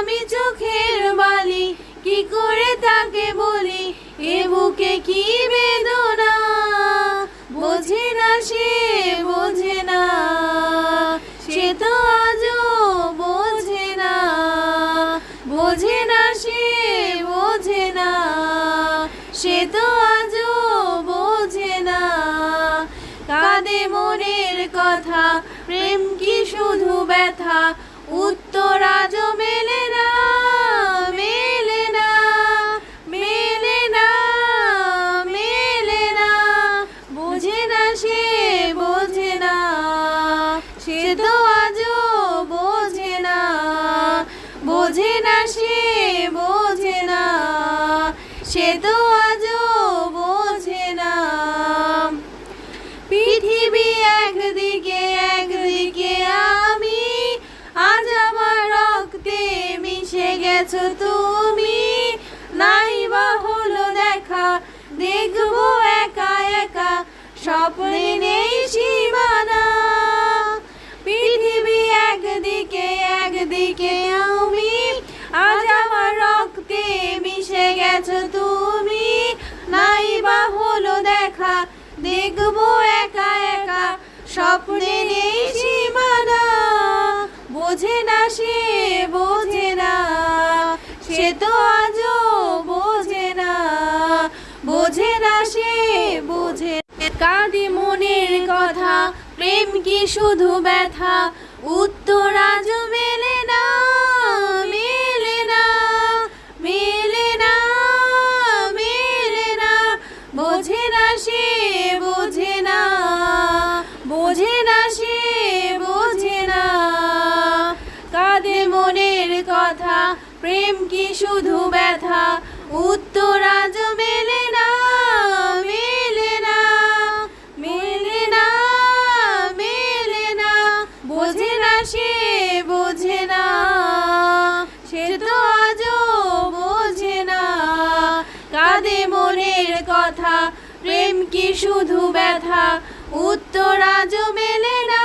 আমি চোখের বালি, কি করে তাকে বলি? এ বুকে কি বেদনা? বোঝে না সে, বোঝে না। সে তো আজও বোঝে না। বোঝে না সে, বোঝে না। সে তো আজও বোঝে না। কাঁদে মনের কথা, প্রেম কি শুধু ব্যথা? উত্তর সে তো আজও বোঝে না। পৃথিবী একদিকে একদিকে আমি, আজ আমার রক্তে মিশে গেছো তুমি। নাই বা হলো দেখা, দেখব একা একা, স্বপ্নে নেই দেখব একা একা স্বপ্নে নেই সীমানা। বোঝে না সে, বোঝে না। সে তো আজও বোঝে না। বোঝে না সে, বোঝে কাঁদে মনের কথা, প্রেম কি শুধু ব্যথা? উত্তর আজও মেলে না মেলে না মেলে না মেলে না। বোঝে না সে কথা প্রেম কি শুধু ব্যথা? উত্তর আজ মেলে না মেলে না মেলে না মেলে না। বোঝে না সে, বোঝে না, সে তো আজও বোঝে না। কাঁদে মনের কথা, প্রেম কি শুধু ব্যথা? উত্তর আজও মেলে না